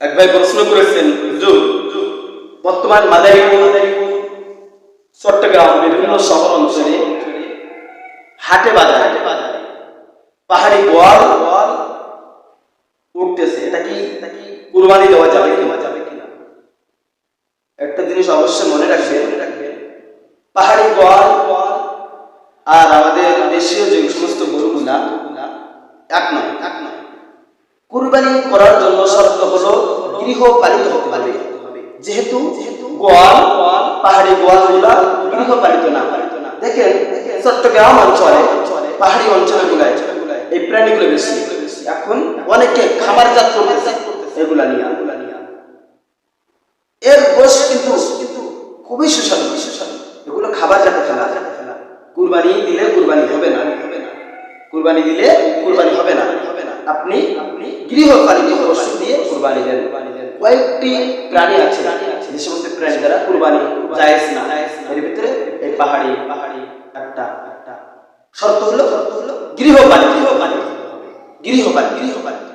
এক ভাই প্রশ্ন করেছেন, হুজুর, বর্তমান মাদারীপুর চট্টগ্রাম বিভিন্ন শহর অঞ্চলে হাটে বাজার পাহাড়ি গোয়াল উঠতেছে। এটা কি কুরবানি দেওয়া যাবে কি যাবে কিনা? একটা জিনিস অবশ্যই মনে রাখবেন, পাহাড়ি গোয়াল আর আমাদের দেশীয় যে সমস্ত গরুগুলা, এক নয় এক নয়। কুরবানি করার জন্য শর্ত হলো গৃহপালিত হতে হবে। যেহেতু গোয়াল, পাহাড়ি গোয়ালগুলা গৃহপালিত না। দেখেন, চট্টগ্রাম অঞ্চলে পাহাড়ি অঞ্চলগুলায় এই প্রাণীগুলো বেশি। এখন অনেকে খামারজাত করতেছে এগুলা নিয়ে। এর গোশ কিন্তু কিন্তু খুবই সুস্বাদু। সুস্বাদু এগুলো খাবার যাতে ফেলা কুরবানি দিলে কুরবানি হবে না। হবে না কুরবানি দিলে কুরবানি হবে না। হবে না আপনি আপনি গৃহপালিত পশু দিয়ে কুরবানি দেন। কয়েকটি প্রাণী আছে, যে সমস্ত প্রাণী দ্বারা কুরবানি জায়েজ না। এর ভিতরে এই পাহাড়ি পাহাড়ি একটা একটা শর্ত হলো শর্ত হলো গৃহপালিত গৃহপালিত গৃহপালিত গৃহপালিত